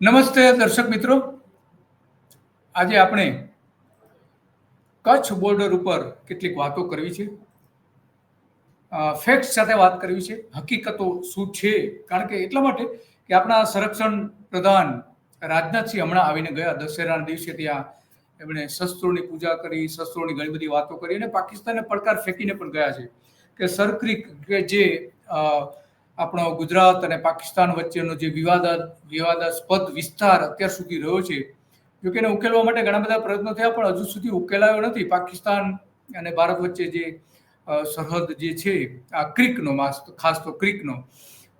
નમસ્તે દર્શક મિત્રો. આજે આપણે કચ્છ બોર્ડર ઉપર કેટલીક વાતો કરવી છે. ફેક્ટ સાથે વાત કરવી છે. હકીકતો શું છે? કારણ કે એટલા માટે કે આપણા સંરક્ષણ પ્રધાન રાજનાથસિંહ હમણાં આવીને ગયા દશેરાના દિવસે ત્યાં એમણે શસ્ત્રોની પૂજા કરી, શસ્ત્રોની ઘણી બધી વાતો કરી અને પાકિસ્તાનને પડકાર ફેંકીને પણ ગયા છે. કે સરક્રિક કે જે આપણો ગુજરાત અને પાકિસ્તાન વચ્ચેનો જે વિવાદ, વિવાદાસ્પદ વિસ્તાર અત્યાર સુધી રહ્યો છે, જોકે એને ઉકેલવા માટે ઘણા બધા પ્રયત્નો થયા, પણ હજુ સુધી ઉકેલાયો નથી. પાકિસ્તાન અને ભારત વચ્ચે જે સરહદ જે છે, આ ક્રિકનો ખાસ તો ક્રિકનો,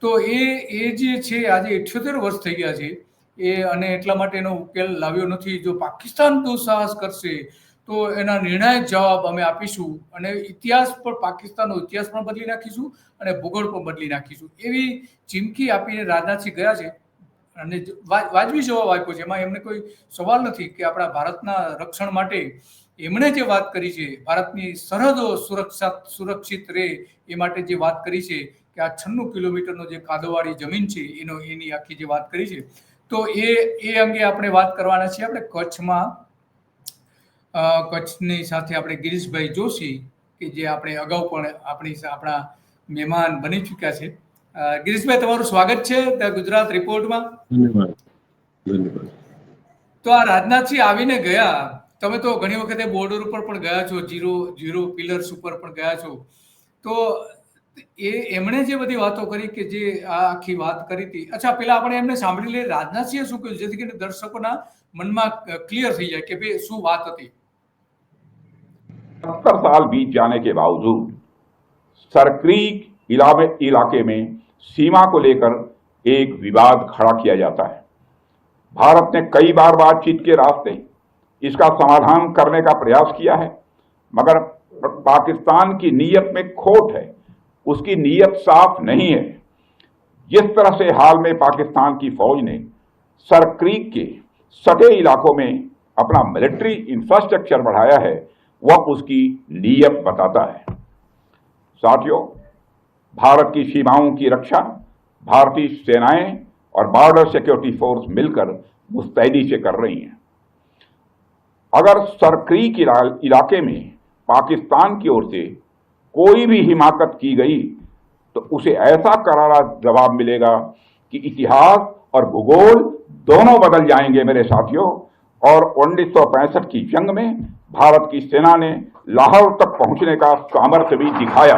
તો એ એ જે છે, આજે ઇઠ્યોતેર વર્ષ થઈ ગયા છે, એ અને એટલા માટે એનો ઉકેલ લાવ્યો નથી. જો પાકિસ્તાન દુઃસાહસ કરશે તો એના નિર્ણાયક જવાબ અમે આપીશું અને ઇતિહાસ પણ પાકિસ્તાનનો ઇતિહાસ પણ બદલી નાખીશું અને ભૂગોળ પણ બદલી નાખીશું. એવી ચીમકી આપીને રાજનાથસિંહ ગયા છે અને વાજબી જવાબ આપ્યો છે. એમાં એમને કોઈ સવાલ નથી કે આપણા ભારતના રક્ષણ માટે એમણે જે વાત કરી છે, ભારતની સરહદો સુરક્ષા, સુરક્ષિત રહે એ માટે જે વાત કરી છે કે આ છન્નું કિલોમીટરનો જે કાદોવાળી જમીન છે, એનો, એની આખી જે વાત કરી છે, તો એ એ અંગે આપણે વાત કરવાના છીએ. આપણે કચ્છમાં કચ્છની સાથે આપણે ગિરીશભાઈ જોશી કે જે આપણે અગાઉ પણ આપણી આપણા મહેમાન બની ચૂક્યા છે. ગિરીશભાઈ તમારું સ્વાગત છે ગુજરાત રિપોર્ટમાં. ધન્યવાદ. ધન્યવાદ. તો આ રાજનાથસિંહ આવીને ગયા. તમે તો ઘણી વખતે બોર્ડર ઉપર પણ ગયા છો જીરો જીરો પિલર્સ ઉપર પણ ગયા છો. તો એ એમણે જે બધી વાતો કરી કે જે આ આખી વાત કરી હતી. અચ્છા પેલા આપણે એમને સાંભળી લઈએ. રાજનાથસિંહે શું કહ્યું? જેથી કરીને દર્શકોના મનમાં ક્લિયર થઈ જાય કે ભાઈ શું વાત હતી. सत्तर साल बीत जाने के बावजूद सरक्रीक इलाके में सीमा को लेकर एक विवाद खड़ा किया जाता है। भारत ने कई बार बातचीत के रास्ते इसका समाधान करने का प्रयास किया है, मगर पाकिस्तान की नीयत में खोट है, उसकी नीयत साफ़ नहीं है। जिस तरह से हाल में पाकिस्तान की फौज ने सरक्रीक के सटे इलाकों में अपना मिलिट्री इंफ्रास्ट्रक्चर बढ़ाया है वह उसकी नीयत बताता है। साथियों, भारत की सीमाओं की रक्षा, भारतीय सेनाएँ और बॉर्डर सिक्योरिटी फोर्स मिलकर मुस्तैदी से कर रही हैं। अगर सरक्रीक इला- इलाके में पाकिस्तान की ओर से कोई भी हिमाकत की गई तो उसे ऐसा करारा जवाब मिलेगा कि इतिहास और भूगोल दोनों बदल जाएँगे मेरे साथियों, और 1965 की जंग में भारत की सेना ने लाहौर तक पहुंचने का सामर्थ्य भी दिखाया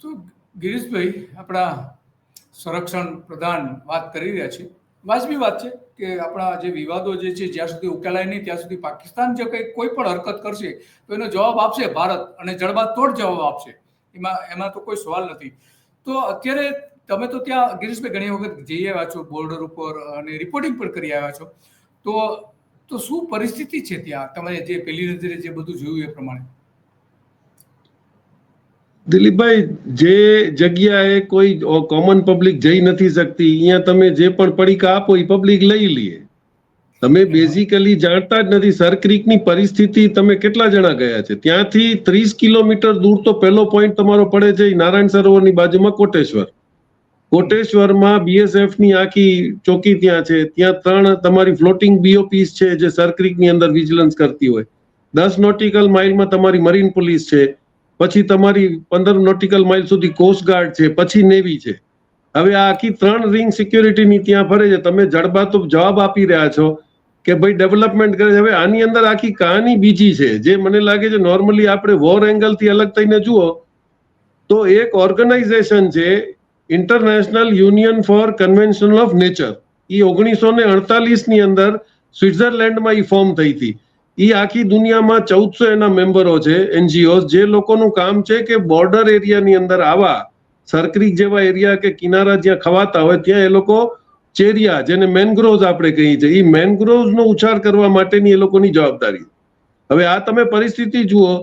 તો ગિરીશભાઈ આપણા સંરક્ષણ પ્રધાન વાત કરી રહ્યા છે વાજબી વાત છે કે આપણા જે વિવાદો જે છે જ્યાં સુધી ઉકેલાય નહીં ત્યાં સુધી પાકિસ્તાન જે કંઈ કોઈ પણ હરકત કરશે તો એનો જવાબ આપશે ભારત અને જડબાતોડ જવાબ આપશે એમાં એમાં તો કોઈ સવાલ નથી તો અત્યારે તમે તો ત્યાં ગિરીશભાઈ ઘણી વખત જઈ આવ્યા છો બોર્ડર ઉપર અને રિપોર્ટિંગ પણ કરી આવ્યા છો. તો તો શું પરિસ્થિતિ છે ત્યાં? તમે જે પેલી નજરે જે બધું જોયું એ પ્રમાણે. દિલીપભાઈ જે જગ્યાએ કોઈ કોમન પબ્લિક જઈ નથી શકતી અહીંયા તમે જે પણ પડીકા આપો એ પબ્લિક લઈ લઈએ તમે બેઝિકલી જાણતા જ નથી સરક્રીકની પરિસ્થિતિ તમે કેટલા જણા ગયા છે? ત્યાંથી ત્રીસ કિલોમીટર દૂર તો પહેલો પોઈન્ટ તમારો પડે છે નારાયણ સરોવરની બાજુમાં કોટેશ્વર. કોટેશ્વરમાં બીએસએફની આખી ચોકી ત્યાં છે. ત્યાં ત્રણ તમારી ફ્લોટિંગ બીઓપીસ છે જે સર્ક્રિકની અંદર વિજિલન્સ કરતી હોય. દસ નોટિકલ માઇલમાં તમારી મરીન પોલીસ છે. પછી તમારી પંદર નોટિકલ માઇલ સુધી કોસ્ટગાર્ડ છે. પછી નેવી છે. હવે આ આખી ત્રણ રિંગ સિક્યોરિટીની ત્યાં ફરે છે. તમે જડબાતો જવાબ આપી રહ્યા છો કે ભાઈ ડેવલપમેન્ટ કરે છે. હવે આની અંદર આખી કહાની બીજી છે. જે મને લાગે છે નોર્મલી આપણે વોર એંગલથી અલગ થઈને જુઓ તો એક ઓર્ગેનાઇઝેશન છે international union for convention of nature એ ઓગણીસો ને અડતાલીસની અંદર સ્વિટ્ઝરલેન્ડમાં એ ફોર્મ થઈ હતી. એ આખી દુનિયામાં ચૌદસો એના મેમ્બરો છે એનજીઓ જે લોકોનું કામ છે કે બોર્ડર એરિયાની અંદર આવા સરક્રીક જેવા એરિયા કે કિનારા જ્યાં ખવાતા હોય, ત્યાં એ લોકો ચેરિયા, જેને મેનગ્રોવ્સ આપણે કહીએ છીએ. એ મેનગ્રોવ્સનો ઉછાર કરવા માટેની એ લોકોની જવાબદારી. હવે આ તમે પરિસ્થિતિ જુઓ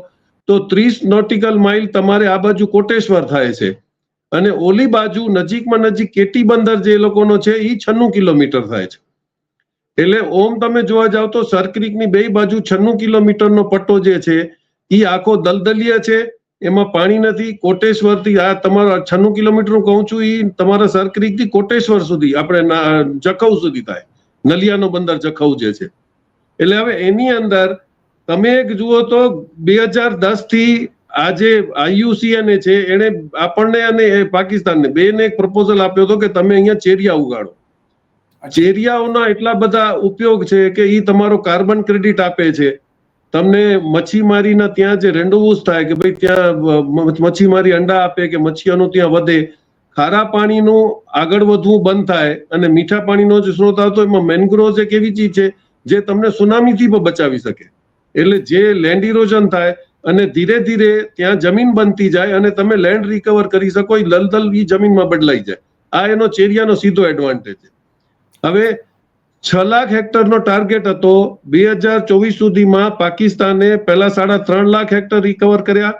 તો ત્રીસ નોટિકલ માઇલ તમારે આ બાજુ કોટેશ્વર થાય છે. અને ઓલી બાજુ નજીકમાં નજીક કેટી બંદર જે લોકોનો છે એ છન્નું કિલોમીટર થાય છે. એટલે ઓમ તમે જોવા જાવ તો સરક્રિકની બે બાજુ છન્નું કિલોમીટરનો પટ્ટો જે છે એ આખો દલદલીય છે. એમાં પાણી નથી. કોટેશ્વરથી આ તમારા છન્નું કિલોમીટર કહું છું એ તમારા સરક્રિકથી કોટેશ્વર સુધી, આપણે જખૌ સુધી થાય. નલિયાનો બંદર જખૌ જે છે. એટલે હવે એની અંદર તમે એક જુઓ તો બે હજાર દસથી આજે આઈયુસીએન છે એને આપણને અને પાકિસ્તાનને બેને એક પ્રપોઝલ આપ્યો હતો કે તમે અહીંયા ચેરિયા ઉગાડો. ચેરિયાઓના એટલા બધા ઉપયોગ છે કે એ તમારો કાર્બન ક્રેડિટ આપે છે. તમને મચ્છીમારીના ત્યાં જે રેન્ડોવુસ થાય કે ભાઈ ત્યાં મચ્છીમારી અંડા આપે કે મચ્છીઓનું ત્યાં વધે ખારા પાણીનું આગળ વધવું બંધ થાય અને મીઠા પાણીનો જે સ્ત્રોત આવતો એમાં મેનગ્રોવ એક એવી ચીજ છે જે તમને સુનામીથી પણ બચાવી શકે. એટલે જે લેન્ડ ઇરોઝન થાય અને ધીરે ધીરે ત્યાં જમીન બનતી જાય અને તમે લેન્ડ રિકવર કરી શકો એ લલદલ ઈ જમીનમાં બદલાઈ જાય. આ એનો ચેરિયાનો સીધો એડવાન્ટેજ છે. હવે છ લાખ હેક્ટરનો ટાર્ગેટ હતો, બે હજાર ચોવીસ સુધીમાં પાકિસ્તાને પહેલા સાડા ત્રણ લાખ હેક્ટર રિકવર કર્યા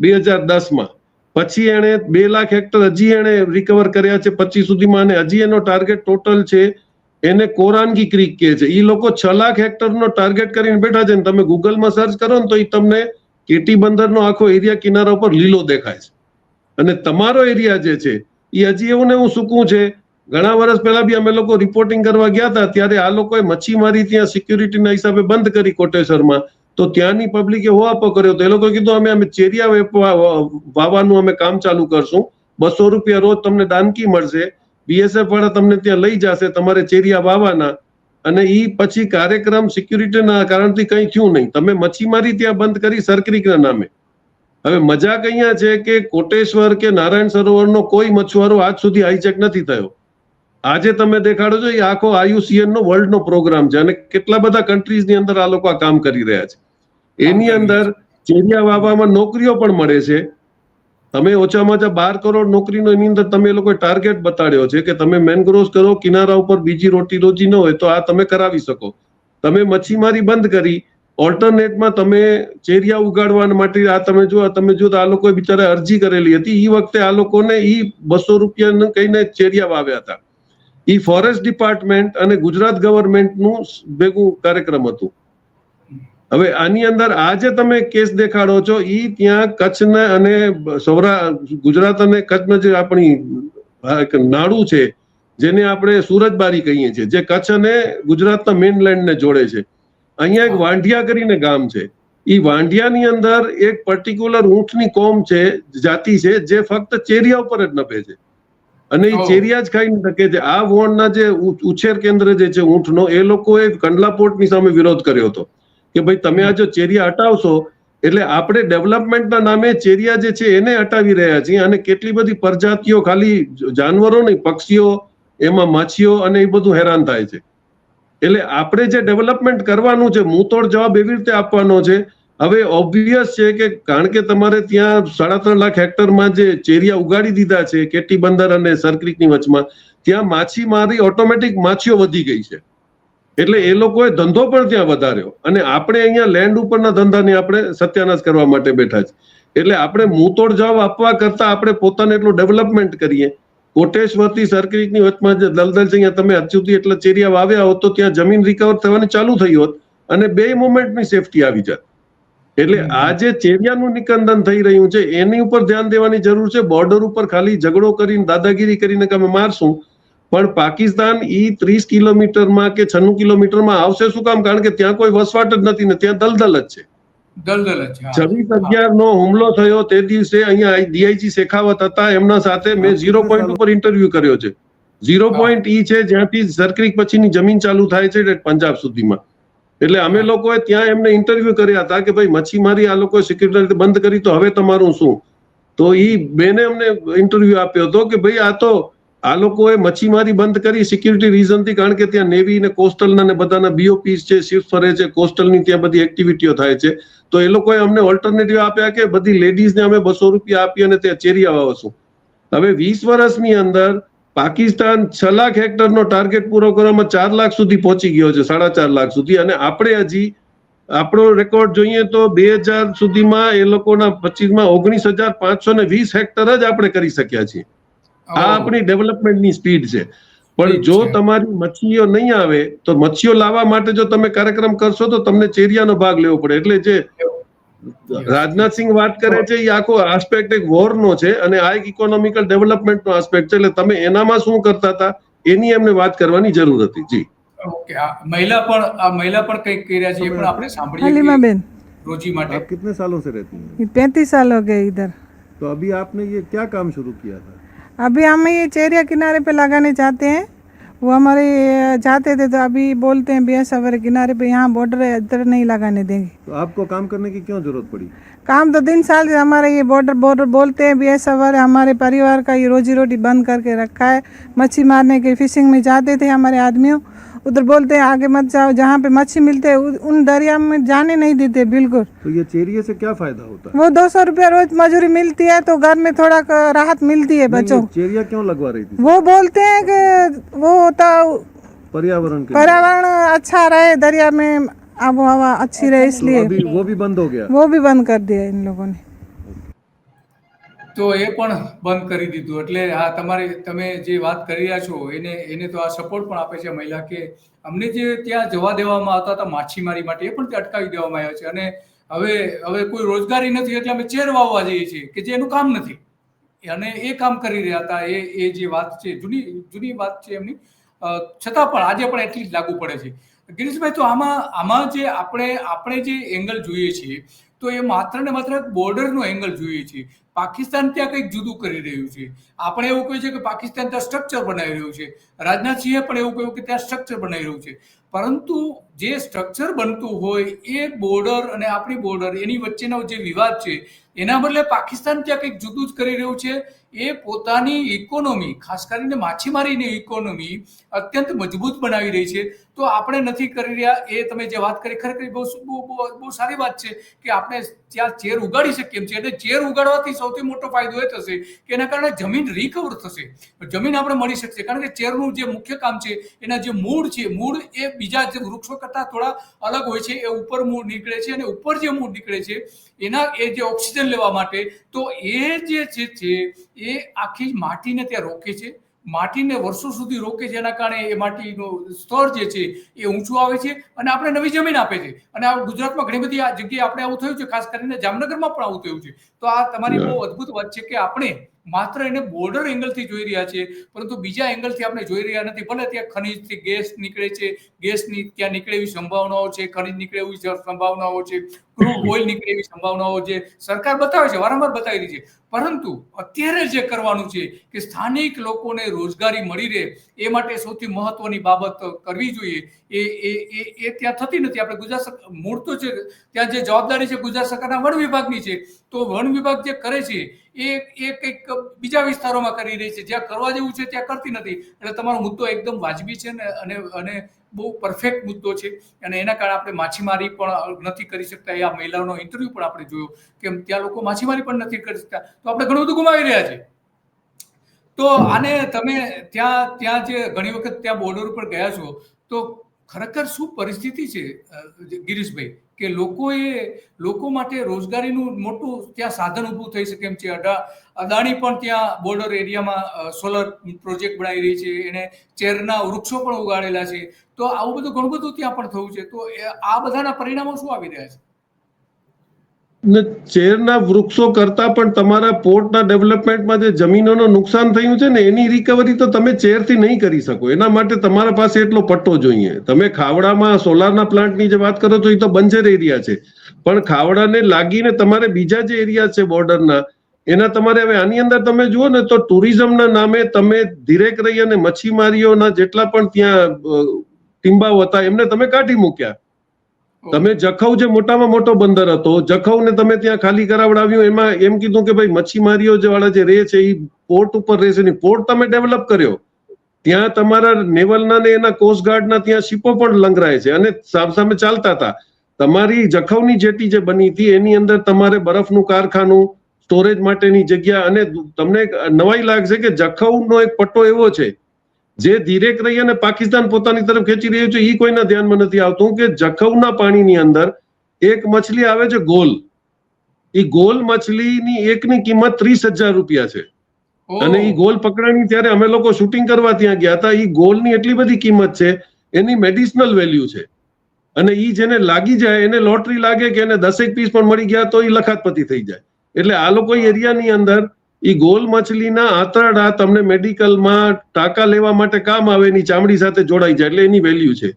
બે હજાર દસમાં. પછી એણે બે લાખ હેક્ટર હજી એણે રિકવર કર્યા છે, પચીસ સુધીમાં અને હજી એનો ટાર્ગેટ ટોટલ છે, એને કોરાનગી ક્રિક કહે છે. એ લોકો છ લાખ હેક્ટરનો ટાર્ગેટ કરીને બેઠા છે ને તમે ગૂગલમાં સર્ચ કરો ને તો એ તમને કેટી બંદરનો આખો એરિયા કિનારા ઉપર લીલો દેખાય છે. અને તમારો એરિયા જે છે એ હજી એવું ને એવું સૂકું છે. ઘણા વર્ષ પહેલા બી અમે લોકો રિપોર્ટિંગ કરવા ગયા હતા, ત્યારે આ લોકોએ મચ્છીમારી ત્યાં સિક્યુરિટીના હિસાબે બંધ કરી કોટેશ્વરમાં. તો ત્યાંની પબ્લિકે હોવાપો કર્યો તો એ લોકો કીધું, અમે અમે ચેરિયા વાવવાનું અમે કામ ચાલુ કરશું. બસો રૂપિયા રોજ તમને દાનકી મળશે. બીએસએફ વાળા તમને ત્યાં લઈ જશે. તમારે ચેરિયા વાવવાના. અને ઈ પછી કાર્યક્રમ સિક્યુરિટીના કારણથી કંઈ થયું નહીં. તમે મચ્છીમારી ત્યાં બંધ કરી સરક્રિકના નામે. હવે મજાક અહીંયા છે કે કોટેશ્વર કે નારાયણ સરોવરનો કોઈ મછુઆરો આજ સુધી હાઈચેક નથી થયો. આજે તમે દેખાડો છો એ આખો આયુસીએન નો વર્લ્ડ નો પ્રોગ્રામ છે અને કેટલા બધા કન્ટ્રીઝની અંદર આ લોકો આ કામ કરી રહ્યા છે. એની અંદર ચેરિયા વાવવામાં નોકરીઓ પણ મળે છે. તમે ઓછામાં ઓછા બાર કરોડ નોકરીનો એની અંદર તમે એ લોકોએ ટાર્ગેટ બતાડ્યો છે કે તમે મેનગ્રોવ્સ કરો, કિનારા ઉપર બીજી રોટી રોજી ન હોય તો આ તમે કરાવી શકો. તમે મચ્છીમારી બંધ કરી ઓલ્ટરનેટમાં તમે ચેરિયા ઉગાડવા માટે આ તમે જો તમે જો આ લોકોએ બિચારા અરજી કરેલી હતી. એ વખતે આ લોકોને એ બસો રૂપિયાનું કહીને ચેરિયા વાવ્યા હતા. એ ફોરેસ્ટ ડિપાર્ટમેન્ટ અને ગુજરાત ગવર્મેન્ટનું ભેગું કાર્યક્રમ હતું. હવે આની અંદર આજે તમે કેસ દેખાડો છો એ ત્યાં કચ્છના અને સૌરા ગુજરાત અને કચ્છમાં જે આપણી આ નાડું છે જેને આપણે સુરજબારી કહીએ છીએ જે કચ્છ અને ગુજરાતના મેનલેન્ડ ને જોડે છે. અહીંયા એક વાંઢિયા કરીને ગામ છે. એ વાંઢિયાની અંદર એક પર્ટિક્યુલર ઊંટની કોમ છે જાતિ છે જે ફક્ત ચેરિયા ઉપર જ નભે છે. અને એ ચેરિયા જ ખાઈ શકે છે. આ વોર્ડના જે ઉછેર કેન્દ્ર જે છે ઊંટનો એ લોકોએ કંડલા પોર્ટની સામે વિરોધ કર્યો હતો. કે ભાઈ તમે આ જો ચેરિયા હટાવશો, એટલે આપણે ડેવલપમેન્ટના નામે ચેરિયા જે છે એને હટાવી રહ્યા છીએ અને કેટલી બધી પ્રજાતિઓ ખાલી જાનવરો નહીં, પક્ષીઓ, એમાં માછીઓ અને એ બધું હેરાન થાય છે. એટલે આપણે જે ડેવલપમેન્ટ કરવાનું છે, મુંતોડ જવાબ એવી રીતે આપવાનો છે, હવે ઓબ્વિયસ છે કે કારણ કે તમારે ત્યાં સાડા ત્રણ લાખ હેક્ટરમાં જે ચેરિયા ઉગાડી દીધા છે, કેટી બંદર અને સરક્રિકની વચમાં, ત્યાં માછીમારી ઓટોમેટિક માછીઓ વધી ગઈ છે. એટલે એ લોકોએ ધંધો પણ ત્યાં વધાર્યો. અને આપણે અહીંયા લેન્ડ ઉપરના ધંધાને આપણે સત્યાનાશ કરવા માટે બેઠા છે. એટલે આપણે મુતોડ જવાબ આપવા કરતા આપણે પોતાને એટલું ડેવલપમેન્ટ કરીએ. કોટેશ્વરથી સરક્રીકની વચમાં જે દલદલ છે અહીંયા તમે અચ્યુથી એટલે ચેરિયા વાવ્યા હોત તો ત્યાં જમીન રિકવર થવાની ચાલુ થઈ હોત. અને બે મુમેન્ટની સેફટી આવી જાત. એટલે. આ જે ચેરિયાનું નિકંદન થઈ રહ્યું છે, એની ઉપર ધ્યાન દેવાની જરૂર છે. બોર્ડર ઉપર ખાલી ઝઘડો કરીને, દાદાગીરી કરીને અમે મારશું. પણ પાકિસ્તાન ઈ ત્રીસ કિલોમીટરમાં કે છન્નું કિલોમીટરમાં આવશે શું કામ? કારણ કે ત્યાં કોઈ વસવાટ જ નથી ને ત્યાં દલદલ જ છે. છવ્વીસ અગિયાર નો હુમલો થયો તે દિવસે અહીંયા ડીઆઈજી શેખાવત હતા એમના સાથે મેં ઝીરો પોઈન્ટ ઉપર ઇન્ટરવ્યુ કર્યો છે. ઝીરો. પોઈન્ટ ઈ છે જ્યાંથી સરક્રિક પછીની જમીન ચાલુ થાય છે પંજાબ સુધીમાં. એટલે અમે લોકોએ ત્યાં એમને ઇન્ટરવ્યુ કર્યા હતા કે ભાઈ મચ્છીમારી આ લોકોએ સિક્યુરિટી રીતે બંધ કરી તો હવે તમારું શું? તો ઈ બેને અમને ઇન્ટરવ્યુ આપ્યો હતો કે ભાઈ આ તો આ લોકોએ મચ્છીમારી બંધ કરી સિક્યુરિટી રીઝનથી કારણ કે ત્યાં નેવી ને કોસ્ટલના ને બધાના બીઓપીસ છે શિપ ફરે છે કોસ્ટલની ત્યાં બધી એક્ટિવિટીઓ થાય છે. તો એ લોકોએ અમને ઓલ્ટરનેટિવ આપ્યા કે બધી લેડીઝને અમે બસો રૂપિયા આપી અને ત્યાં ચેરી વાવશું હવે વીસ વર્ષની અંદર પાકિસ્તાન છ લાખ હેક્ટરનો ટાર્ગેટ પૂરો કરવામાં ચાર લાખ સુધી પહોંચી ગયો છે, સાડા ચાર લાખ સુધી. અને આપણે હજી આપણો રેકોર્ડ જોઈએ તો બે હજાર સુધીમાં એ લોકોના પચીસમાં ઓગણીસ હજાર પાંચસો ને વીસ હેક્ટર જ આપણે કરી શક્યા છીએ. આ ઓહ. આપણી ડેવલપમેન્ટની સ્પીડ છે પણ સ્પીડ જો છે. તમારી મચ્છીઓ નહીં આવે તો મચ્છીઓ લાવવા માટે જો તમે કાર્યક્રમ કરશો તો તમને ચેરિયાનો ભાગ લેવો પડે એટલે જે રાજનાથસિંહ વાત કરે છે એ આખો આસ્પેક્ટ એક વોરનો છે અને આ એક ઇકોનોમિકલ ડેવલપમેન્ટનો આસ્પેક્ટ છે એટલે તમે એનામાં શું કરતા હતા એની એમને વાત કરવાની જરૂર હતી જી ઓકે આ મહિલા પણ આ મહિલા પણ કંઈક કહી રહ્યા છે એ પણ આપણે સાંભળીએ हलीमा કે बेन રોજી માટે आप कितने सालों से रहती हैं ये पैंतीस साल हो गए इधर तो अभी आपने ये क्या काम शुरू किया था अभी हम ये चेरिया किनारे पे लगाने चाहते हैं। वो हमारे जाते थे तो अभी बोलते हैं बी एस किनारे पे यहाँ बॉर्डर है इधर नहीं लगाने देंगे। तो आपको काम करने की क्यों ज़रूरत पड़ी? काम तो दिन साल से हमारे ये बॉर्डर बॉर्डर बोलते हैं बी एस हमारे परिवार का ये रोजी रोटी बंद करके रखा है। मच्छी मारने के फिशिंग में जाते थे हमारे आदमियों। उधर बोलते हैं आगे मत जाओ जहाँ पे मच्छी मिलते हैं उन दरिया में जाने नहीं देते बिल्कुल. तो ये चेरिए से क्या फ़ायदा होता है? वो दो सौ रुपया रोज मजूरी मिलती है तो घर में थोड़ा राहत मिलती है बच्चों चेरिया क्यों लगवा रही थी? वो बोलते हैं कि वो होता पर्यावरण पर्यावरण अच्छा रहे दरिया में आबो हवा अच्छी रहे तो इसलिए। वो भी बंद हो गया। वो भी बंद कर दिया इन लोगों ने। તો એ પણ બંધ કરી દીધું. એટલે આ તમારે, તમે જે વાત કરી રહ્યા છો, એને એને તો આ સપોર્ટ પણ આપે છે મહિલા કે અમને જે ત્યાં જવા દેવામાં આવતા હતા માછીમારી માટે, એ પણ ત્યાં અટકાવી દેવામાં આવ્યા છે. અને હવે હવે કોઈ રોજગારી નથી, એટલે અમે ચેર વાવવા જઈએ છીએ, કે જે એનું કામ નથી. અને એ કામ કરી રહ્યા હતા, એ એ જે વાત છે, જૂની જૂની વાત છે એમની. છતાં પણ આજે પણ એટલી જ લાગુ પડે છે. ગિરીશભાઈ, તો આમાં આમાં જે આપણે આપણે જે એંગલ જોઈએ છીએ તો એ માત્ર ને માત્ર બોર્ડરનો એંગલ જોઈએ છે. પાકિસ્તાન ત્યાં કંઈક જુદું કરી રહ્યું છે. આપણે એવું કહીએ છીએ કે પાકિસ્તાન ત્યાં સ્ટ્રક્ચર બનાવી રહ્યું છે. રાજનાથસિંહે પણ એવું કહ્યું કે ત્યાં સ્ટ્રક્ચર બનાવી રહ્યું છે. પરંતુ જે સ્ટ્રક્ચર બનતું હોય એ બોર્ડર અને આપણી બોર્ડર એની વચ્ચેનો જે વિવાદ છે, એના બદલે પાકિસ્તાન ત્યાં કંઈક જુદું જ કરી રહ્યું છે. એ પોતાની ઇકોનોમી ખાસ કરીને માછીમારીની ઇકોનોમી અત્યંત મજબૂત બનાવી રહી છે. તો આપણે નથી કરી રહ્યા એ તમે જે વાત કરી, ખરેખર બહુ બહુ બહુ સારી વાત છે કે આપણે ત્યાં ચેર ઉગાડી શકીએ એમ છે. એટલે ચેર ઉગાડવાથી સૌથી મોટો ફાયદો એ થશે કે એના કારણે જમીન રિકવર થશે. જમીન આપણે મળી શકશે. કારણ કે ચેરનું જે મુખ્ય કામ છે, એના જે મૂળ છે, મૂળ એ બીજા જે વૃક્ષો કરતાં થોડા અલગ હોય છે, એ ઉપર મૂળ નીકળે છે અને ઉપર જે મૂળ નીકળે છે, એના એ જે ઓક્સિજન લેવા માટે, તો એ જે છે એ આખી માટીને ત્યાં રોકે છે. માટીને વર્ષો સુધી રોકે છે એના કારણે એ માટીનું સ્તર જે છે એ ઊંચું આવે છે અને આપણે નવી જમીન આપે છે. અને આ ગુજરાતમાં ઘણી બધી આ જગ્યાએ આપણે આવું થયું છે ખાસ કરીને જામનગરમાં પણ આવું થયું છે. તો આ તમારી બહુ અદ્ભુત વાત છે કે આપણે માત્ર એને બોર્ડર એંગલથી જોઈ રહ્યા છે, પરંતુ બીજા એંગલથી આપણે જોઈ રહ્યા નથી. ભલે ત્યાં ખનીજથી ગેસ નીકળે છે ગેસની ત્યાં નીકળે એવી સંભાવનાઓ છે, ખનીજ નીકળે એવી સંભાવનાઓ છે ક્રૂડ ઓઇલ નીકળે એવી સંભાવનાઓ છે. સરકાર બતાવે છે, વારંવાર બતાવી રહી છે. પરંતુ અત્યારે જે કરવાનું છે કે સ્થાનિક લોકોને રોજગારી મળી રહે, એ માટે સૌથી મહત્વની બાબત કરવી જોઈએ. એ એ એ એ ત્યાં થતી નથી. આપણે ગુજરાત મૂળ તો છે, ત્યાં જે જવાબદારી છે ગુજરાત સરકારના વન વિભાગની છે. તો વન વિભાગ જે કરે છે એ એ કંઈક બીજા વિસ્તારોમાં કરી રહી છે. જ્યાં કરવા જેવું છે, ત્યાં કરતી નથી. એટલે તમારો મુદ્દો એકદમ વાજબી છે ને, અને અને બહુ પરફેક્ટ મુદ્દો છે. અને એના કારણે આપણે માછીમારી પણ નથી કરી શકતા. એ આ મહિલાઓનો ઇન્ટરવ્યુ પણ આપણે જોયો કે ત્યાં લોકો માછીમારી પણ નથી કરી શકતા. તો આપણે ઘણું બધું ગુમાવી રહ્યા છીએ. તો આને તમે ત્યાં ત્યાં જે ઘણી વખત ત્યાં બોર્ડર ઉપર ગયા છો, તો ખરેખર શું પરિસ્થિતિ છે ગિરીશભાઈ? કે લોકોએ, લોકો માટે રોજગારીનું મોટું ત્યાં સાધન ઊભું થઈ શકે એમ છે. અડા, અદાણી પણ ત્યાં બોર્ડર એરિયામાં સોલર પ્રોજેક્ટ બનાવી રહી છે. એને ચેરના વૃક્ષો પણ ઉગાડેલા છે. તો આવું બધું ઘણું બધું ત્યાં પણ થયું છે. તો આ બધાના પરિણામો શું આવી રહ્યા છે? ને ચેરના વૃક્ષો કરતા પણ તમારા પોર્ટના ડેવલપમેન્ટમાં જે જમીનોનું નુકસાન થયું છે ને, એની રિકવરી તો તમે ચેરથી નહીં કરી શકો. એના માટે તમારા પાસે એટલો પટ્ટો જોઈએ. તમે ખાવડામાં, સોલારના પ્લાન્ટની જે વાત કરો તો એ તો બંજર એરિયા છે. પણ ખાવડાને લાગીને તમારે બીજા જે એરિયા છે બોર્ડરના, એના તમારે હવે આની અંદર તમે જુઓ ને, તો ટુરિઝમના નામે તમે ધીરેક રહી અને મચ્છીમારીઓના જેટલા પણ ત્યાં ટીંબાઓ હતા, એમને તમે કાઢી મૂક્યા. તમે જખૌ જે મોટામાં મોટો બંદર હતો, જખૌને તમે ત્યાં ખાલી કરાવડાવ્યું, એમાં એમ કીધું કે ભાઈ મચ્છીમારીઓ જે વાળા જે રહે છે, એ પોર્ટ ઉપર રહેશે નહીં. પોર્ટ તમે ડેવલપ કર્યો. ત્યાં તમારા નેવલના ને એના કોસ્ટગાર્ડના ત્યાં શિપો પણ લંગરાય છે અને સામસામે ચાલતા હતા. તમારી જખૌની જેટી જે બની હતી, એની અંદર તમારે બરફનું કારખાનું સ્ટોરેજ માટેની જગ્યા અને તમને નવાઈ લાગશે કે જખૌનો એક પટ્ટો એવો છે જે ધીરેક રહી અને પાકિસ્તાન પોતાની તરફ ખેંચી રહ્યું છે એ કોઈના ધ્યાનમાં નથી આવતું કે જખૌના પાણીની અંદર એક મછલી આવે છે ગોલ. એ ગોલ મછલીની એકની કિંમત ત્રીસ હજાર રૂપિયા છે. અને એ ગોલ પકડાણી ત્યારે અમે લોકો શૂટિંગ કરવા ત્યાં ગયા હતા. એ ગોલની એટલી બધી કિંમત છે એની મેડિસિનલ વેલ્યુ છે. અને ઈ જેને લાગી જાય એને લોટરી લાગે કે એને દસેક પીસ પણ મળી ગયા તો એ લખાતપતિ થઈ જાય. એટલે આ લોકો એરિયાની અંદર ઈ ગોલ મછલીના આંતરડા તમને મેડિકલમાં ટાંકા લેવા માટે કામ આવે, એની ચામડી સાથે જોડાઈ જાય, એટલે એની વેલ્યુ છે.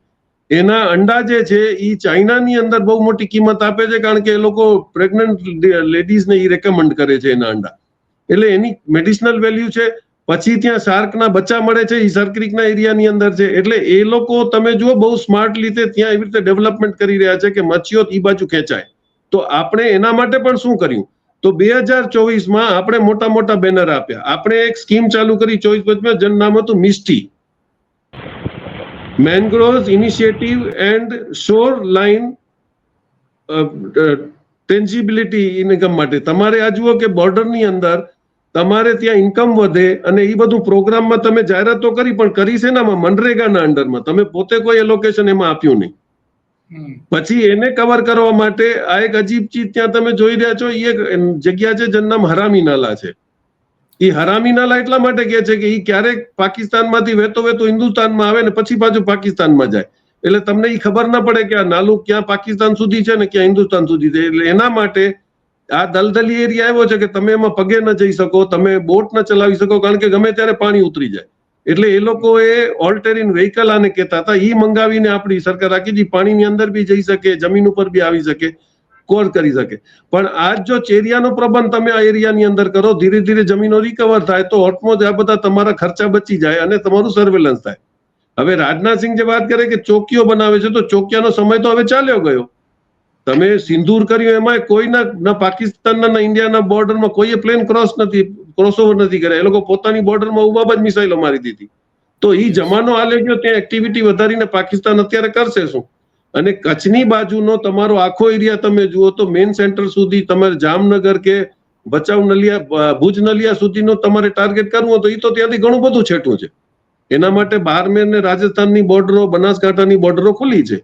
એના અંડા જે છે એ ચાઇનાની અંદર બહુ મોટી કિંમત આપે છે, કારણ કે એ લોકો પ્રેગ્નન્ટ લેડીઝને એ રેકમેન્ડ કરે છે એના અંડા. એટલે એની મેડિસિનલ વેલ્યુ છે, પછી ત્યાં શાર્કના બચ્ચા મળે છે એ સર્કરીકના એરિયાની અંદર છે, એટલે એ લોકો તમે જુઓ, બહુ સ્માર્ટ રીતે ત્યાં એવી રીતે ડેવલપમેન્ટ કરી રહ્યા છે કે મચ્છીઓ એ બાજુ ખેંચાય. તો આપણે એના માટે પણ શું કર્યું? તો બે હજાર ચોવીસમાં આપણે મોટા મોટા બેનર આપ્યા. આપણે એક સ્કીમ ચાલુ કરી ચોવીસ પચમાં, જેનું નામ હતું MISHTI mangrove initiative and shoreline tangibility income માટે. તમારે આ જુઓ કે બોર્ડરની અંદર તમારે ત્યાં ઇન્કમ વધે અને એ બધું પ્રોગ્રામમાં તમે જાહેરાતો કરી, પણ કરી છે ને મનરેગાના અંડરમાં. તમે પોતે કોઈ એલોકેશન એમાં આપ્યું નહીં. પછી એને કવર કરવા માટે આ એક અજીબ ચીજ ત્યાં તમે જોઈ રહ્યા છો એ એક જગ્યા છે જેનું નામ હરામી નાલા છે. એ હરામી નાલા એટલા માટે કે છે કે એ ક્યારેક પાકિસ્તાનમાંથી વહેતો વહેતો હિન્દુસ્તાનમાં આવે ને પછી પાછું પાકિસ્તાનમાં જાય. એટલે તમને એ ખબર ના પડે કે આ નાલું ક્યાં પાકિસ્તાન સુધી છે ને ક્યાં હિન્દુસ્તાન સુધી છે. એટલે એના માટે આ દલદલી એરિયા એવો છે કે તમે એમાં પગે ન જઈ શકો, તમે બોટ ન ચલાવી શકો, કારણ કે ગમે ત્યારે પાણી ઉતરી જાય. એટલે એ લોકોએ ઓલ્ટેરિન વ્હીકલ આને કહેતા હતા. એ મંગાવીને આપણી સરકાર રાખી પાણીની અંદર બી જઈ શકે, જમીન ઉપર બી આવી શકે, કોર કરી શકે. પણ આજ જો ચેરિયાનો પ્રબંધ તમે આ એરિયાની અંદર કરો, ધીરે ધીરે જમીનો રિકવર થાય તો ઓટમોજ આ બધા તમારા ખર્ચા બચી જાય અને તમારું સર્વેલન્સ થાય. હવે રાજનાથસિંહ જે વાત કરે કે ચોકીઓ બનાવે છે, તો ચોકિયાનો સમય તો હવે ચાલ્યો ગયો. તમે સિંદૂર કર્યું એમાં કોઈના ન પાકિસ્તાનના ન ઇન્ડિયાના બોર્ડરમાં કોઈએ પ્લેન ક્રોસ નથી ક્રોસઓવર નથી કર્યા. એ લોકો પોતાની બોર્ડરમાં ઊભા જ મિસાઇલો મારી દીધી. તો એ જમાનો આલે ગયો ત્યાં એક્ટિવિટી વધારીને પાકિસ્તાન અત્યારે કરશે શું? અને કચ્છની બાજુનો તમારો આખો એરિયા તમે જુઓ તો મેઇન સેન્ટર સુધી તમારે જામનગર કે ભચાઉ નલિયા ભુજ નલિયા સુધીનો તમારે ટાર્ગેટ કરવું હોય તો એ તો ત્યાંથી ઘણું બધું છેટું છે. એના માટે બારમેર ને રાજસ્થાનની બોર્ડરો બનાસકાંઠાની બોર્ડરો ખુલી છે.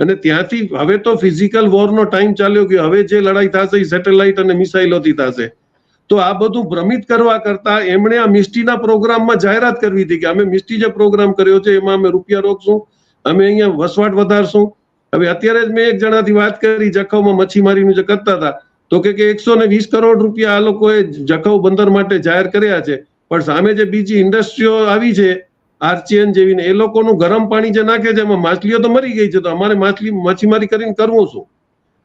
અને ત્યાંથી હવે તો ફિઝિકલ વોરનો ટાઈમ ચાલ્યો ગયો. હવે જે લડાઈ થશે એ સેટેલાઇટ અને મિસાઇલોથી થશે. તો આ બધું ભ્રમિત કરવા કરતા એમણે આ મિસ્ટીના પ્રોગ્રામમાં જાહેરાત કરવી હતી કે અમે મિસ્ટી જે પ્રોગ્રામ કર્યો છે એમાં અમે રૂપિયા રોકશું, અમે અહીંયા વસવાટ વધારશું. હવે અત્યારે જ મેં એક જણાથી વાત કરી, જખૌમાં મચ્છીમારીનું જે કરતા હતા. તો કે એકસો ને વીસ કરોડ રૂપિયા આ લોકોએ જખૌ બંદર માટે જાહેર કર્યા છે. પણ સામે જે બીજી ઇન્ડસ્ટ્રીઓ આવી છે આરચીએન જેવી ને એ લોકોનું ગરમ પાણી જે નાખે છે, એમાં માછલીઓ તો મરી ગઈ છે, તો અમારે માછલી મચ્છીમારી કરીને કરવું શું?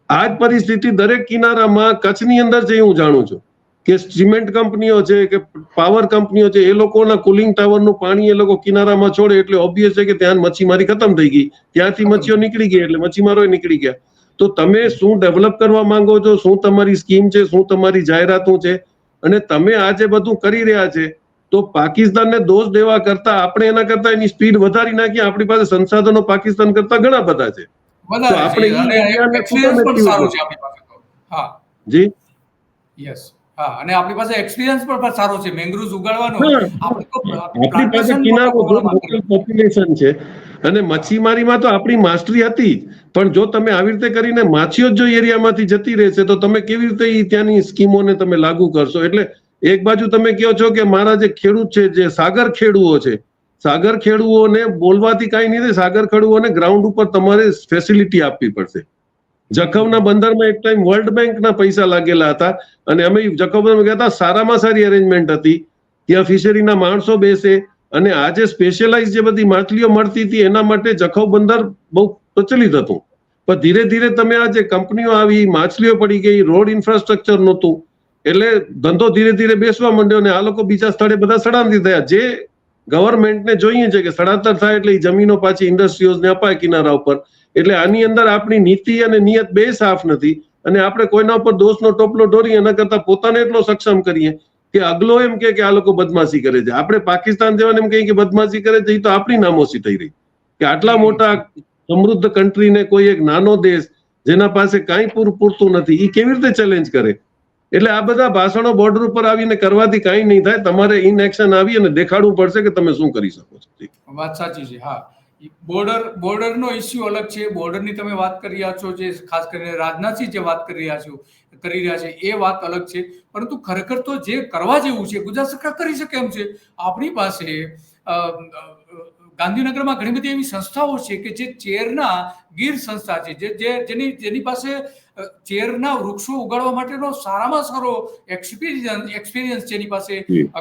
આ જ પરિસ્થિતિ દરેક કિનારામાં કચ્છની અંદર છે હું જાણું છું. કે સિમેન્ટ કંપનીઓ છે, કે પાવર કંપનીઓ છે, એ લોકોના કુલિંગ ટાવરનું પાણી એ લોકો કિનારામાં છોડે એટલે ઓબ્વિયસ છે કે ત્યાં મચ્છીમારી ખતમ થઈ ગઈ. ત્યાંથી મચ્છીઓ નીકળી ગઈ એટલે મચ્છીમારો નીકળી ગયા. તો તમે શું ડેવલપ કરવા માંગો છો? શું તમારી સ્કીમ છે? શું તમારી જાહેરાતો છે? અને તમે આ જે બધું કરી રહ્યા છે તો પાકિસ્તાનને દોષ દેવા કરતા આપણે એના કરતા એની સ્પીડ વધારી નાખી આપણી પાસે સંસાધનો પાકિસ્તાન કરતા ઘણા બધા છે. જી? યસ હા અને આપણી પાસે એક્સપિરિયન્સ પણ સારો છે. મેંગ્રુવ્સ ઉગાડવાનો. આપણે પાસે કિનારો પોપ્યુલેશન છે. અને મચ્છીમારીમાં તો આપણી માસ્ટરી હતી પણ જો તમે આવી રીતે કરીને માછીઓ જો એરિયામાંથી જતી રહેશે તો તમે કેવી રીતે ત્યાંની સ્કીમોને તમે લાગુ કરશો? એટલે એક બાજુ તમે કહો છો કે મારા જે ખેડૂત છે, જે સાગર ખેડૂઓ છે, સાગર ખેડૂઓને બોલવાથી કાંઈ નહીં થાય. સાગર ખેડૂઓને ગ્રાઉન્ડ ઉપર તમારે ફેસિલિટી આપવી પડશે. જખૌના બંદરમાં એક ટાઈમ વર્લ્ડ બેંકના પૈસા લાગેલા હતા અને અમે જખૌ બંદરમાં ગયા હતા સારામાં સારી અરેન્જમેન્ટ હતી. ત્યાં ફિશરીના માણસો બેસે અને આજે સ્પેશિયલાઇઝ જે બધી માછલીઓ મળતી હતી, એના માટે જખૌ બંદર બહુ પ્રચલિત હતું. પણ ધીરે ધીરે તમે આ જે કંપનીઓ આવી, માછલીઓ પડી ગઈ રોડ ઇન્ફ્રાસ્ટ્રક્ચર નહોતું. એટલે ધંધો ધીરે ધીરે બેસવા માંડ્યો ને આ લોકો બીજા સ્થળે બધા સ્થળાંતરિત થયા. જે ગવર્મેન્ટને જોઈએ છે કે સ્થળાંતર થાય એટલે જમીનો પાછી ઇન્ડસ્ટ્રીઓને અપાય કિનારા ઉપર. એટલે આની અંદર આપણી નીતિ અને નિયત બે સાફ નથી અને આપણે કોઈના ઉપર દોષનો ટોપલો ઢોરીએ એના કરતા પોતાને એટલો સક્ષમ કરીએ કે અગલો એમ કે કે આ લોકો બદમાશી કરે છે. આપણે પાકિસ્તાન જેવાને એમ કહીએ કે બદમાશી કરે છે એ તો આપણી નામોશી થઈ રહી. કે આટલા મોટા સમૃદ્ધ કન્ટ્રીને કોઈ એક નાનો દેશ જેના પાસે કાંઈ પૂરું પૂરતું નથી એ કેવી રીતે ચેલેન્જ કરે? એટલે આ બધા ભાષણો બોર્ડર ઉપર આવીને કરવાથી કાંઈ નહીં થાય. તમારે ઇન એક્શન આવી અને દેખાડવું પડશે કે તમે શું કરી શકો છો. વાત સાચી છે, હા. બોર્ડર, બોર્ડરનો ઇસ્યુ અલગ છે. બોર્ડરની તમે વાત કરી રહ્યા છો જે ખાસ કરીને રાજનાથસિંહ જે વાત કરી રહ્યા છો, કરી રહ્યા છે, એ વાત અલગ છે. પરંતુ ખરેખર તો જે કરવા જેવું છે, ગુજરાત સરકાર કરી શકે એમ છે. આપણી પાસે ગાંધીનગરમાં ઘણી બધી એવી સંસ્થાઓ છે કે જે ચેરના ગીર સંસ્થા છે જે, જેની જેની પાસે ચેરના વૃક્ષો ઉગાડવા માટેનો સારામાં સારો એક્સપિરિયન્સ એક્સપિરિયન્સ છે એની પાસે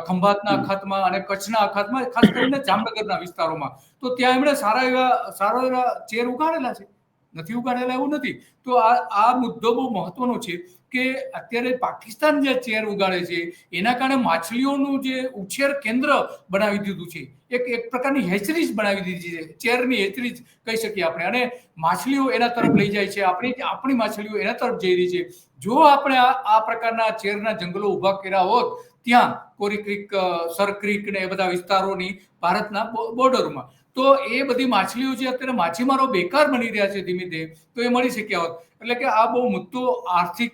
ખંભાતના અખાતમાં અને કચ્છના અખાતમાં ખાસ કરીને જામનગરના વિસ્તારોમાં. તો ત્યાં એમણે સારા એવા સારા એવા ચેર ઉગાડેલા છે. નથી ઉગાડેલા એવું નથી. તો આ આ મુદ્દો બહુ મહત્વનો છે કે અત્યારે પાકિસ્તાન જે ચેર ઉગાડે છે, એના કારણે માછલીઓનું જે ઉછેર કેન્દ્ર બનાવી દીધું છે. એક એક પ્રકારની હેચરીજ બનાવી દીધી છે. ચેરની હેચરીજ કહી શકીએ આપણે. અને માછલીઓ એના તરફ લઈ જાય છે. આપણી આપણી માછલીઓ એના તરફ જઈ રહી છે. જો આપણે આ પ્રકારના ચેરના જંગલો ઊભા કર્યા હોત, ત્યાં કોરી ક્રિક સર ક્રિક ને એ બધા વિસ્તારોની ભારતના બોર્ડરમાં. તો એ બધી માછલીઓ જે અત્યારે માછીમારો બેકાર બની રહ્યા છે ધીમે ધીમે તો એ મળી શક્યા હોત. એટલે કે આ બહુ મુદ્દો આર્થિક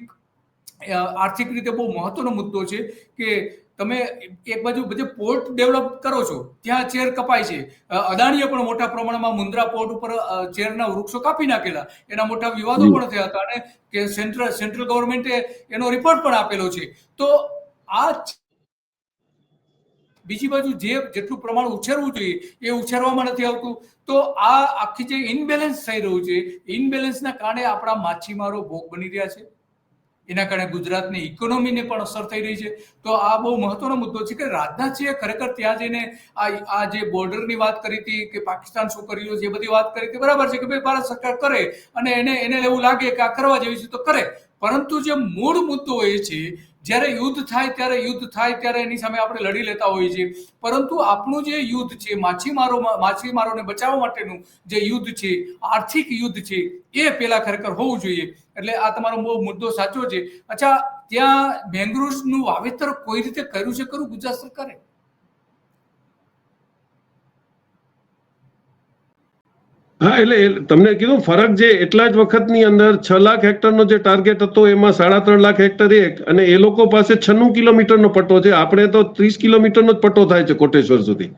આર્થિક રીતે બહુ મહત્વનો મુદ્દો છે કે તમે એક બાજુ બધે પોર્ટ ડેવલપ કરો છો ત્યાં ચેર કપાય છે. અદાણીએ પણ મોટા પ્રમાણમાં મુન્દ્રા પોર્ટ ઉપર ચેરના વૃક્ષો કાપી નાખેલા. એના મોટા વિવાદો પણ થયા હતા અને કે સેન્ટ્રલ સેન્ટ્રલ ગવર્મેન્ટે એનો રિપોર્ટ પણ આપેલો છે. તો આ બીજી બાજુ જે જેટલું પ્રમાણ ઉછેરવું જોઈએ, એ ઉછેરવામાં નથી આવતું. તો આ આખી જે ઇનબેલેન્સ થઈ રહ્યું છે, ઇનબેલેન્સના કારણે આપણા માછીમારો ભોગ બની રહ્યા છે. એના કારણે ગુજરાતની ઇકોનોમીને પણ અસર થઈ રહી છે. તો આ બહુ મહત્વનો મુદ્દો છે કે રાજનાથસિંહે ખરેખર ત્યાં જઈને આ આ જે બોર્ડરની વાત કરી હતી કે પાકિસ્તાન શું કરી રહ્યું છે એ બધી વાત કરી હતી, બરાબર છે કે ભાઈ ભારત સરકાર કરે અને એને એને એવું લાગે કે આ કરવા જેવી છે તો કરે. પરંતુ જે મૂળ મુદ્દો એ છે જ્યારે યુદ્ધ થાય ત્યારે યુદ્ધ થાય ત્યારે એની સામે આપણે લડી લેતા હોઈએ છીએ. પરંતુ આપણું જે યુદ્ધ છે માછીમારો માછીમારોને બચાવવા માટેનું જે યુદ્ધ છે, આર્થિક યુદ્ધ છે, એ પેલા ખરેખર હોવું જોઈએ. એટલે આ તમારો બહુ મુદ્દો સાચો છે. અચ્છા, ત્યાં મેંગ્રુવ્સનું વાવેતર કોઈ રીતે કર્યું છે? ખરું ગુજરાત સરકારે? હા એટલે તમને કીધું ફરક જે એટલા જ વખતની અંદર છ લાખ હેક્ટરનો જે ટાર્ગેટ હતો એમાં સાડા ત્રણ લાખ હેક્ટર એક અને એ લોકો પાસે છન્નું કિલોમીટરનો પટ્ટો છે. આપણે તો ત્રીસ કિલોમીટરનો જ પટ્ટો થાય છે કોટેશ્વર સુધી.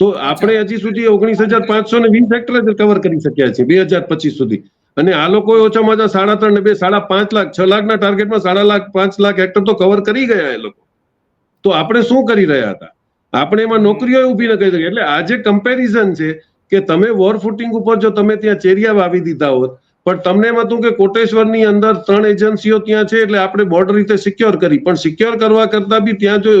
તો આપણે હજી સુધી ઓગણીસ હજાર પાંચસો ને વીસ હેક્ટર જ કવર કરી શક્યા છીએ બે હજાર પચીસ સુધી. અને આ લોકો ઓછામાં ઓછા સાડા ત્રણ ને બે સાડા પાંચ લાખ છ લાખના ટાર્ગેટમાં સાડા લાખ પાંચ લાખ હેક્ટર તો કવર કરી ગયા એ લોકો. તો આપણે શું કરી રહ્યા હતા? આપણે એમાં નોકરીઓ ઊભી ન કરી શકીએ. એટલે આ જે કમ્પેરિઝન છે કે તમે વોર ફૂટિંગ ઉપર જો તમે ત્યાં ચેરિયા વાવી દીધા હોત, પણ તમને એમ હતું કે કોટેશ્વરની અંદર ત્રણ એજન્સીઓ ત્યાં છે એટલે આપણે બોર્ડર રીતે સિક્યોર કરી. પણ સિક્યોર કરવા કરતા બી ત્યાં જો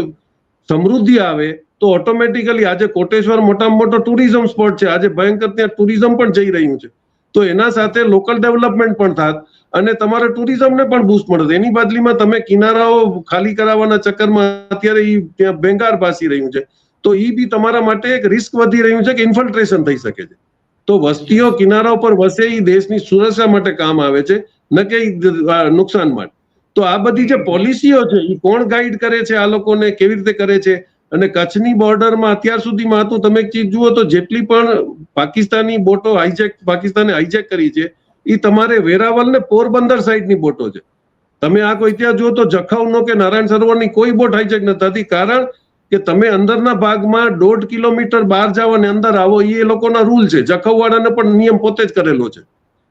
સમૃદ્ધિ આવે, તો ઓટોમેટિકલી આજે કોટેશ્વર મોટામાં મોટો ટુરિઝમ સ્પોટ છે. આજે ભયંકર ત્યાં ટુરિઝમ પણ જઈ રહ્યું છે. તો એના સાથે લોકલ ડેવલપમેન્ટ પણ થાત અને તમારે ટુરિઝમને પણ બૂસ્ટ મળત. એની બદલીમાં તમે કિનારાઓ ખાલી કરાવવાના ચક્કરમાં અત્યારે ત્યાં ભેંગાર ભાસી રહ્યું છે. તો એ બી તમારા માટે એક રિસ્ક વધી રહ્યું છે કે ઇન્ફલ્ટ્રેશન થઈ શકે છે. તો વસ્તીઓ કિનારા ઉપર વસે એ દેશની સુરક્ષા માટે કામ આવે છે, ન કે નુકસાન માટે. તો આ બધી જે પોલિસીઓ છે એ કોણ ગાઈડ કરે છે આ લોકોને, કેવી રીતે કરે છે? અને કચ્છની બોર્ડરમાં અત્યાર સુધીમાં હતું તમે એક ચીજ જુઓ તો જેટલી પણ પાકિસ્તાની બોટો હાઈજેક પાકિસ્તાને હાઈજેક કરી છે એ તમારે વેરાવલ ને પોરબંદર સાઈડની બોટો છે. તમે આ કોઈ ત્યાં જુઓ તો જખાઉનો કે નારાયણ સરોવરની કોઈ બોટ હાઈજેક નથી થતી. કારણ કે તમે અંદરના ભાગમાં દોઢ કિલોમીટર બહાર જાઓ અને અંદર આવો એ લોકોના રૂલ છે. જખૌવાળાને પણ નિયમ પોતે જ કરેલો છે.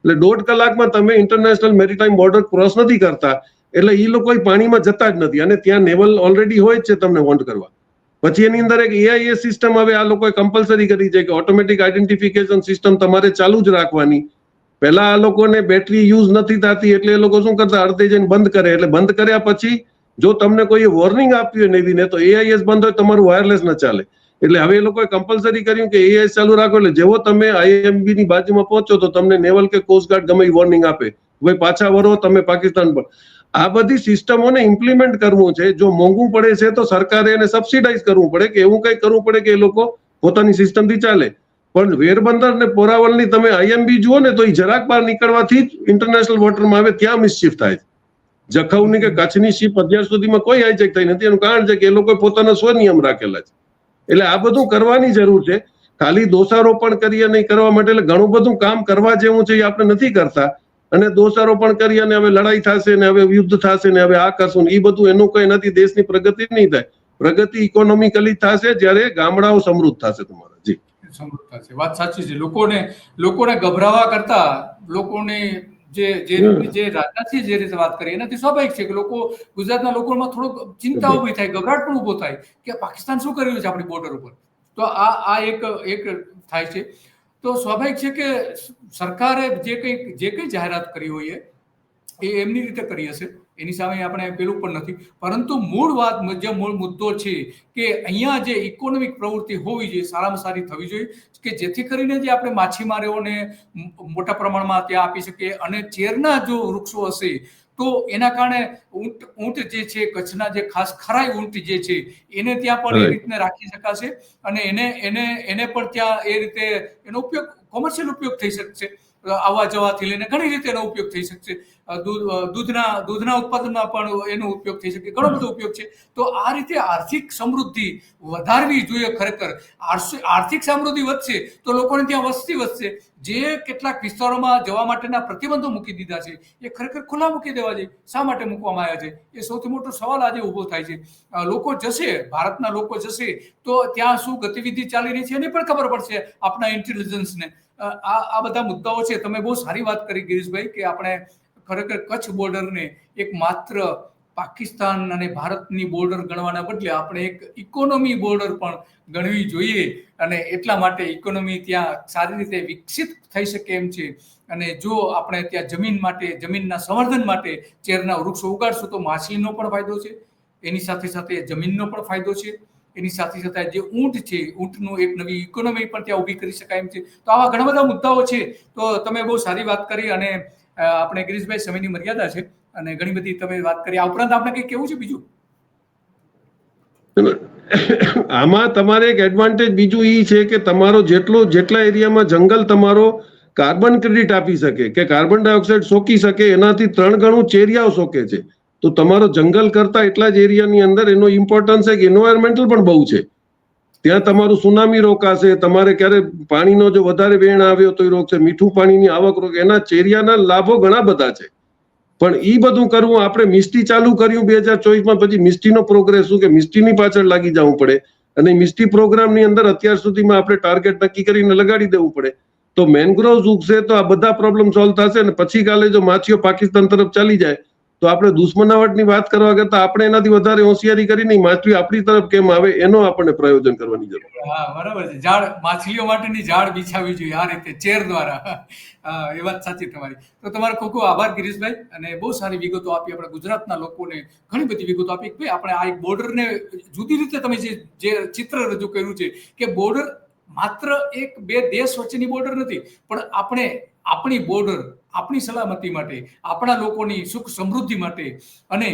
એટલે દોઢ કલાકમાં તમે ઇન્ટરનેશનલ મેરીટાઈમ બોર્ડર ક્રોસ નથી કરતા, એટલે એ લોકો પાણીમાં જતા જ નથી. અને ત્યાં નેવલ ઓલરેડી હોય જ છે તમને વોન્ટ કરવા. પછી એની અંદર એક એઆઈએ સિસ્ટમ હવે આ લોકોએ કમ્પલસરી કરી છે કે ઓટોમેટિક આઈડેન્ટિફિકેશન સિસ્ટમ તમારે ચાલુ જ રાખવાની. પહેલા આ લોકોને બેટરી યુઝ નથી થતી, એટલે એ લોકો શું કરતા, અડધે જઈને બંધ કરે. એટલે બંધ કર્યા પછી જો તમને કોઈ વોર્નિંગ આપ્યું હોય નેવીને તો એઆઈએસ બંધ હોય તમારું વાયરલેસ ન ચાલે. એટલે હવે એ લોકોએ કમ્પલસરી કર્યું કે એઆઈએસ ચાલુ રાખો, એટલે જેવો તમે આઈએમબી ની બાજુમાં પહોંચો, તો તમને નેવલ કે કોસ્ટગાર્ડ ગમે વોર્નિંગ આપે. ભાઈ, પાછા વરો તમે પાકિસ્તાન પર. આ બધી સિસ્ટમોને ઇમ્પ્લિમેન્ટ કરવું છે. જો મોંઘું પડે છે, તો સરકારે એને સબસિડાઇઝ કરવું પડે કે એવું કંઈ કરવું પડે કે એ લોકો પોતાની સિસ્ટમથી ચાલે. પણ વેરબંદર ને પોરાવલની તમે આઈએમબી જુઓ ને, તો એ જરાક બહાર નીકળવાથી જ ઇન્ટરનેશનલ વોટરમાં આવે, ત્યાં મિસચીફ થાય છે. જખૌની કે કચ્છની શિપ અત્યાર સુધીમાં કોઈ હાઈજેક થઈ નથી. એનું કારણ છે કે એ લોકો પોતાના સ્વનિયમ રાખેલા છે. એટલે આ બધું કરવાની જરૂર છે. ખાલી દોષારોપણ કરી અને કરવા માટે, એટલે ઘણું બધું કામ કરવા જેવું છે એ આપણે નથી કરતા. અને દોષારોપણ કરી અને હવે લડાઈ થશે ને હવે યુદ્ધ થશે ને હવે આ કરશું ને એ બધું એનું કઈ નથી. દેશની પ્રગતિ નહીં થાય. પ્રગતિ ઇકોનોમિકલી થશે જ્યારે ગામડાઓ સમૃદ્ધ થશે તમારા. જી. સમૃદ્ધ થશે. વાત સાચી છે. લોકોને લોકોને ગભરાવા કરતા લોકોને જે જે જે રાજનાથસિંહ જે રીતે વાત કરી એનાથી સ્વાભાવિક છે કે લોકો ગુજરાતના લોકોમાં થોડોક ચિંતા ઊભી થાય ગભરાટ પણ ઊભો થાય કે પાકિસ્તાન શું કરી રહ્યું છે આપણી બોર્ડર ઉપર? તો આ આ એક એક થાય છે. તો સ્વાભાવિક છે કે સરકારે જે કંઈ જે કંઈ જાહેરાત કરી હોય એ એમની રીતે કરી હશે. એની સામે આપણે પેલું પણ નથી પરંતુ મૂળ વાત જે મૂળ મુદ્દો છે કે અહીંયા જે ઇકોનોમિક પ્રવૃત્તિ હોવી જોઈએ સારામાં સારી થવી જોઈએ કે જેથી કરીને જે આપણે માછીમારીઓને મોટા પ્રમાણમાં ત્યાં આપી શકીએ અને ચેરના જો વૃક્ષો હશે તો એના કારણે ઊંટ ઊંટ જે છે કચ્છના જે ખાસ ખરાઈ ઊંટ જે છે એને ત્યાં પણ એ રીતે રીતને રાખી શકાશે અને એને એને એને પણ ત્યાં એ રીતે એનો ઉપયોગ કોમર્શિયલ ઉપયોગ થઈ શકશે. આવવા જવાથી લઈને ઘણી રીતે એનો ઉપયોગ થઈ શકશે. દૂધના દૂધના ઉત્પાદનમાં પણ એનો ઉપયોગ થઈ શકે, ઘણો બધો ઉપયોગ છે. તો આ રીતે આર્થિક સમૃદ્ધિ વધારવી જોઈએ ખરેખર. આર્થિક સમૃદ્ધિ વધશે તો લોકોને ત્યાં વસ્તી વધશે. જે કેટલાક વિસ્તારોમાં જવા માટેના પ્રતિબંધો મૂકી દીધા છે, એ ખરેખર ખુલ્લા મૂકી દેવા જોઈએ. શા માટે મૂકવામાં આવ્યા છે? એ સૌથી મોટો સવાલ આજે ઊભો થાય છે. લોકો જશે, ભારતના લોકો જશે, તો ત્યાં શું ગતિવિધિ ચાલી રહી છે? એની પણ ખબર પડશે આપણા ઇન્ટેલિજન્સને આ આ બધા મુદ્દાઓ છે. તમે બહુ સારી વાત કરી ગિરીશભાઈ કે આપણે ખરેખર કચ્છ બોર્ડરને એક માત્ર પાકિસ્તાન અને ભારતની બોર્ડર ગણવાના બદલે આપણે એક ઇકોનોમી બોર્ડર પણ ગણવી જોઈએ અને એટલા માટે ઇકોનોમી ત્યાં સારી રીતે વિકસિત થઈ શકે એમ છે. અને જો આપણે ત્યાં જમીન માટે, જમીનના સંવર્ધન માટે ચેરના વૃક્ષો ઉગાડશું તો માછલીનો પણ ફાયદો છે. એની સાથે સાથે જમીનનો પણ ફાયદો છે. એની સાથે સાથે જે ઊંટ છે, ઊંટનું એક નવી ઇકોનોમી પણ ત્યાં ઊભી કરી શકાય એમ છે. તો આવા ઘણા બધા મુદ્દાઓ છે. તો તમે બહુ સારી વાત કરી અને આપણે ગિરીશભાઈ સમયની મર્યાદા છે અને ઘણી બધી તમે વાત કરી. આ ઉપરાંત આપણે કંઈ કેવું છે બીજું? આમાં તમારે એક એડવાન્ટેજ બીજું એ છે કે તમારો જેટલો, જેટલા એરિયામાં જંગલ તમારો કાર્બન ક્રેડિટ આપી શકે કે કાર્બન ડાયોક્સાઇડ સોકી શકે, એનાથી ત્રણ ગણું ચેરિયાઓ સોકે છે. તો તમારો જંગલ કરતા એટલા જ એરિયાની અંદર એનો ઇમ્પોર્ટન્સ એક એન્વાયરમેન્ટલ પણ બહુ છે. ત્યાં તમારું સુનામી રોકાશે, તમારે ક્યારે પાણીનો જો વધારે વેણ આવ્યો તો એ રોકશે મીઠું પાણીની આવક રોકે એના ચેરિયાના લાભો ઘણા બધા છે. પણ ઈ બધું કરવું આપણે મિસ્ટી ચાલુ કર્યું બે હજાર ચોવીસમાં, પછી મિસ્ટીનો પ્રોગ્રેસ શું કે મિસ્ટીની પાછળ લાગી જવું પડે. અને મિસ્ટી પ્રોગ્રામની અંદર અત્યાર સુધીમાં આપણે ટાર્ગેટ નક્કી કરીને લગાડી દેવું પડે. તો મેનગ્રોવ્સ ઉગશે તો આ બધા પ્રોબ્લેમ સોલ્વ થશે અને પછી કાલે જો માછીઓ પાકિસ્તાન તરફ ચાલી જાય તો આપણે દુશ્મનાવટની વાત કરવા કરતા આપણે એનાથી વધારે હોશિયારી કરીને માછલી આપણી તરફ કેમ આવે એનો આપણને પ્રયોજન કરવાની જરૂર. હા, બરાબર છે. ઝાડ, માછલીઓ માટેની ઝાડ બિછાવી જોઈએ આ રીતે ચેર દ્વારા. એ વાત સાચી તમારી. તો તમારો ખૂબ ખૂબ આભાર ગિરીશભાઈ અને બહુ સારી વિગતો આપી આપણે ગુજરાતના લોકોને. ઘણી બધી વિગતો આપી કે ભાઈ આપણે આ એક બોર્ડરને જુદી રીતે તમે જે જે ચિત્ર રજૂ કર્યું છે કે બોર્ડર માત્ર એક બે દેશ વચ્ચેની બોર્ડર નથી, પણ આપણે આપણી બોર્ડર આપણી સલામતી માટે, આપણા લોકોની સુખ સમૃદ્ધિ માટે અને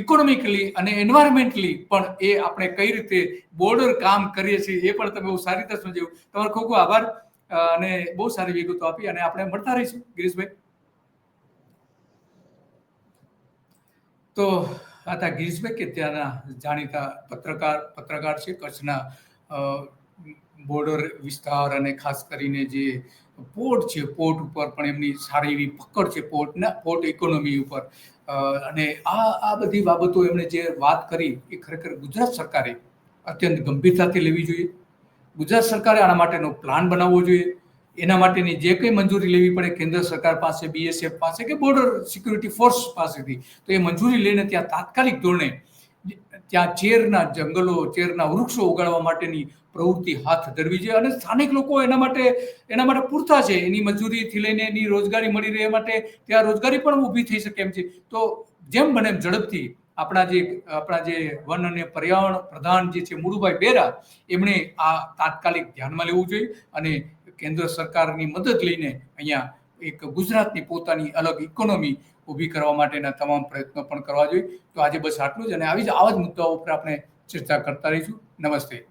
ઇકોનોમિકલી અને એન્વાયરમેન્ટલી પણ એ આપણે કઈ રીતે બોર્ડર કામ કરીએ છીએ એ પણ તમે બહુ સારી રીતે સમજાવ્યું તમારો ખૂબ ખૂબ આભાર અને બહુ સારી વિગતો આપી અને આપણે મળતા રહીશું. ગિરીશભાઈ. તો હતા ગિરીશભાઈ કે ત્યાંના જાણીતા પત્રકાર પત્રકાર છે કચ્છના બોર્ડર વિસ્તાર અને ખાસ કરીને જે પોર્ટ છે, પોર્ટ ઉપર પણ એમની સારી એવી પકડ છે પોર્ટના પોર્ટ ઇકોનોમી ઉપર. અને આ આ બધી બાબતો એમણે જે વાત કરી એ ખરેખર ગુજરાત સરકારે અત્યંત ગંભીરતાથી લેવી જોઈએ. ગુજરાત સરકારે આના માટેનો પ્લાન બનાવવો જોઈએ. એના માટેની જે કંઈ મંજૂરી લેવી પડે કેન્દ્ર સરકાર પાસે બીએસએફ પાસે કે બોર્ડર સિક્યુરિટી ફોર્સ પાસેથી, તો એ મંજૂરી લઈને ત્યાં તાત્કાલિક ધોરણે ત્યાં ચેરના જંગલો ચેરના વૃક્ષો ઉગાડવા માટેની પ્રવૃત્તિ હાથ ધરવી જોઈએ અને સ્થાનિક લોકો એના માટે એના માટે પૂરતા છે. એની મજૂરીથી લઈને એની રોજગારી મળી રહે માટે ત્યાં રોજગારી પણ ઊભી થઈ શકે એમ છે. તો જેમ બને એમ ઝડપથી આપણા જે આપણા જે વન અને પર્યાવરણ પ્રધાન જે છે મુળુભાઈ બેરા, એમણે આ તાત્કાલિક ધ્યાનમાં લેવું જોઈએ અને કેન્દ્ર સરકારની મદદ લઈને અહીંયા એક ગુજરાતની પોતાની અલગ ઇકોનોમી ઊભી કરવા માટેના તમામ પ્રયત્નો પણ કરવા જોઈએ. તો આજે બસ આટલું જ અને આવી જ આવા જ મુદ્દાઓ ઉપર આપણે ચર્ચા કરતા રહીશું. નમસ્તે.